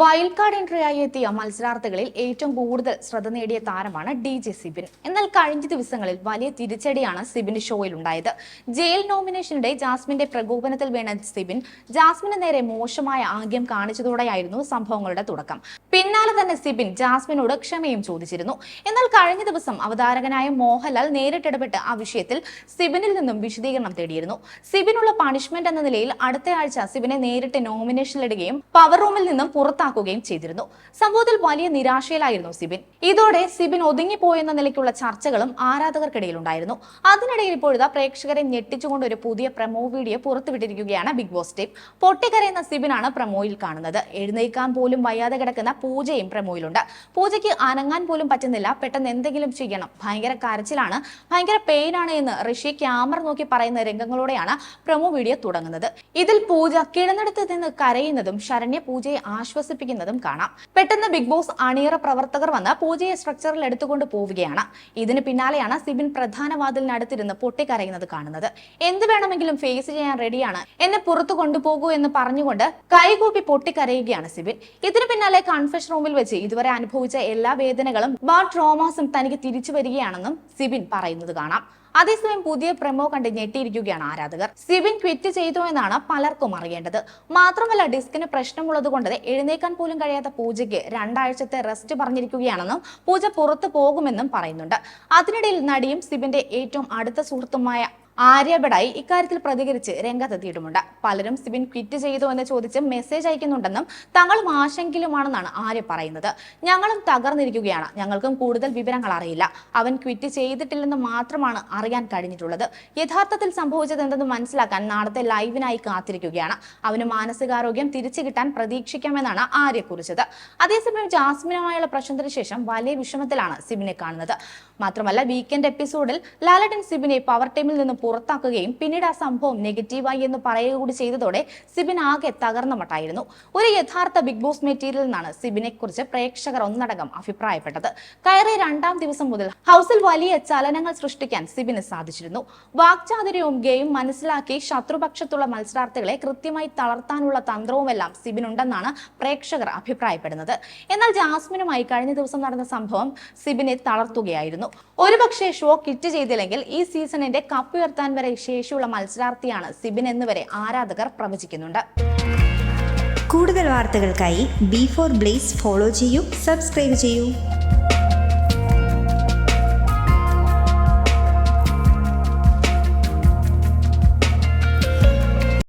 Wild card എൻട്രിയായി എത്തിയ മത്സരാർത്ഥികളിൽ ഏറ്റവും കൂടുതൽ ശ്രദ്ധ നേടിയ താരമാണ് ഡി ജെ സിബിൻ എന്നാൽ കഴിഞ്ഞ ദിവസങ്ങളിൽ വലിയ തിരിച്ചടിയാണ് സിബിന് ഷോയിൽ ഉണ്ടായത് ജയിൽ നോമിനേഷനിടെ ജാസ്മിന്റെ പ്രകോപനത്തിൽ വീണ സിബിൻ ജാസ്മിന് നേരെ മോശമായ ആംഗ്യം കാണിച്ചതോടെയായിരുന്നു സംഭവങ്ങളുടെ തുടക്കം. പിന്നാലെ തന്നെ സിബിൻ ജാസ്മിനോട് ക്ഷമയും ചോദിച്ചിരുന്നു. എന്നാൽ കഴിഞ്ഞ ദിവസം അവതാരകനായ മോഹൻലാൽ നേരിട്ടിടപെട്ട് ആ വിഷയത്തിൽ സിബിനിൽ നിന്നും വിശദീകരണം തേടിയിരുന്നു. സിബിനുള്ള പണിഷ്മെന്റ് എന്ന നിലയിൽ അടുത്ത ആഴ്ച സിബിനെ നേരിട്ട് നോമിനേഷനിലിടുകയും പവർ റൂമിൽ നിന്നും പുറത്താക്കുകയും ചെയ്തിരുന്നു. സംഭവത്തിൽ വലിയ നിരാശയിലായിരുന്നു സിബിൻ. ഇതോടെ സിബിൻ ഒതുങ്ങിപ്പോയെന്ന നിലയ്ക്കുള്ള ചർച്ചകളും ആരാധകർക്കിടയിൽ ഉണ്ടായിരുന്നു അതിനിടയിൽ ഇപ്പോഴത്തെ പ്രേക്ഷകരെ ഞെട്ടിച്ചുകൊണ്ട് ഒരു പുതിയ പ്രമോ വീഡിയോ പുറത്തുവിട്ടിരിക്കുകയാണ് ബിഗ് ബോസ് ടീം. പൊട്ടിക്കരയുന്ന സിബിനാണ് പ്രമോയിൽ കാണുന്നത്. എഴുന്നേൽക്കാൻ പോലും വയ്യാതെ കിടക്കുന്ന പൂജയും പ്രമോയിലുണ്ട്. പൂജയ്ക്ക് അനങ്ങാൻ പോലും പറ്റുന്നില്ല. പെട്ടെന്ന് എന്തെങ്കിലും ചെയ്യണം. ഭയങ്കര കരച്ചിലാണ്. ഭയങ്കര പെയിൻ ആണ് എന്ന് ഋഷി ക്യാമറ നോക്കി പറയുന്ന രംഗങ്ങളോടെയാണ് പ്രമോ വീഡിയോ തുടങ്ങുന്നത്. ഇതിൽ പൂജ കിടന്നിടത്ത് നിന്ന് കരയുന്നതും ശരണ്യ പൂജയെ ആശ്വസിപ്പിക്കുന്നതും കാണാം. പെട്ടെന്ന് ബിഗ് ബോസ് അണിയറ പ്രവർത്തകർ വന്ന് പൂജയെ സ്ട്രക്ചറിൽ എടുത്തുകൊണ്ട് പോവുകയാണ്. ഇതിന് പിന്നാലെയാണ് സിബിൻ പ്രധാന വാതിലിനടുത്തിരുന്ന് പൊട്ടിക്കരയുന്നത് കാണുന്നത്. എന്ത് വേണമെങ്കിലും ഫേസ് ചെയ്യാൻ റെഡിയാണ് എന്നെ പുറത്തു കൊണ്ടുപോകൂ എന്ന് പറഞ്ഞുകൊണ്ട് കൈകൂപ്പി പൊട്ടിക്കരയുകയാണ് സിബിൻ. ഇതിന് പിന്നാലെ കൺഫെഷൻ റൂമിൽ വെച്ച് ഇതുവരെ അനുഭവിച്ച എല്ലാ വേദനകളും ബാ ട്രോമാസും തനിക്ക് തിരിച്ചു വരികയാണെന്നും സിബിൻ പറയുന്നത് കാണാം. അതേസമയം പുതിയ പ്രമോ കണ്ട് ഞെട്ടിയിരിക്കുകയാണ് ആരാധകർ. സിബിൻ ക്വിറ്റ് ചെയ്തു എന്നാണ് പലർക്കും അറിയേണ്ടത്. മാത്രമല്ല ഡിസ്കിന് പ്രശ്നമുള്ളത് കൊണ്ട് എഴുന്നേക്കാൻ പോലും കഴിയാത്ത പൂജയ്ക്ക് രണ്ടാഴ്ചത്തെ റെസ്റ്റ് പറഞ്ഞിരിക്കുകയാണെന്നും പൂജ പുറത്തു പോകുമെന്നും പറയുന്നുണ്ട്. അതിനിടയിൽ നടിയും സിബിന്റെ ഏറ്റവും അടുത്ത സുഹൃത്തുമായ ആര്യബടായി ഇക്കാര്യത്തിൽ പ്രതികരിച്ച് രംഗത്തെത്തിയിട്ടുമുണ്ട്. പലരും സിബിൻ ക്വിറ്റ് ചെയ്തു എന്ന് ചോദിച്ച് മെസ്സേജ് അയക്കുന്നുണ്ടെന്നും തങ്ങളും ആശങ്കയിലുമാണെന്നാണ് ആര്യ പറയുന്നത്. ഞങ്ങളും തകർന്നിരിക്കുകയാണ്. ഞങ്ങൾക്കും കൂടുതൽ വിവരങ്ങൾ അറിയില്ല. അവൻ ക്വിറ്റ് ചെയ്തിട്ടില്ലെന്ന് മാത്രമാണ് അറിയാൻ കഴിഞ്ഞിട്ടുള്ളത്. യഥാർത്ഥത്തിൽ സംഭവിച്ചത് എന്തെന്ന് മനസ്സിലാക്കാൻ നാളത്തെ ലൈവിനായി കാത്തിരിക്കുകയാണ്. അവന് മാനസികാരോഗ്യം തിരിച്ചു കിട്ടാൻ പ്രതീക്ഷിക്കാമെന്നാണ് ആര്യ കുറിച്ചത്. അതേസമയം ജാസ്മിനുമായുള്ള പ്രശ്നത്തിന് ശേഷം വലിയ വിഷമത്തിലാണ് സിബിനെ കാണുന്നത്. മാത്രമല്ല വീക്കെൻഡ് എപ്പിസോഡിൽ ലാലഡൻ സിബിനെ പവർ ടൈമിൽ നിന്ന് പുറത്താക്കുകയും പിന്നീട് ആ സംഭവം നെഗറ്റീവായി എന്ന് പറയുക കൂടി ചെയ്തതോടെ സിബിൻ ആകെ തകർന്ന മട്ടായിരുന്നു ഒരു യഥാർത്ഥ ബിഗ് ബോസ് മെറ്റീരിയൽ എന്നാണ് സിബിനെ കുറിച്ച് പ്രേക്ഷകർ ഒന്നടങ്കം അഭിപ്രായപ്പെട്ടത്. കയറി രണ്ടാം ദിവസം മുതൽ ഹൗസിൽ വലിയ ചലനങ്ങൾ സൃഷ്ടിക്കാൻ സിബിന് സാധിച്ചിരുന്നു. വാക്ചാതുര്യവും ഗെയിം മനസ്സിലാക്കി ശത്രുപക്ഷത്തുള്ള മത്സരാർത്ഥികളെ കൃത്യമായി തളർത്താനുള്ള തന്ത്രവുമെല്ലാം സിബിനുണ്ടെന്നാണ് പ്രേക്ഷകർ അഭിപ്രായപ്പെടുന്നത്. എന്നാൽ ജാസ്മിനുമായി കഴിഞ്ഞ ദിവസം നടന്ന സംഭവം സിബിനെ തളർത്തുകയായിരുന്നു. ഒരുപക്ഷെ ഷോ കിറ്റ് ചെയ്തില്ലെങ്കിൽ ഈ സീസണിന്റെ കപ്പ് ഉയർത്താൻ വരെ ശേഷിയുള്ള മത്സരാർത്ഥിയാണ് സിബിൻ എന്നുവരെ ആരാധകർ പ്രവചിക്കുന്നുണ്ട്. കൂടുതൽ വാർത്തകൾക്കായി ബി ഫോർ ബ്ലേസ് ഫോളോ ചെയ്യൂ സബ്സ്ക്രൈബ് ചെയ്യൂ.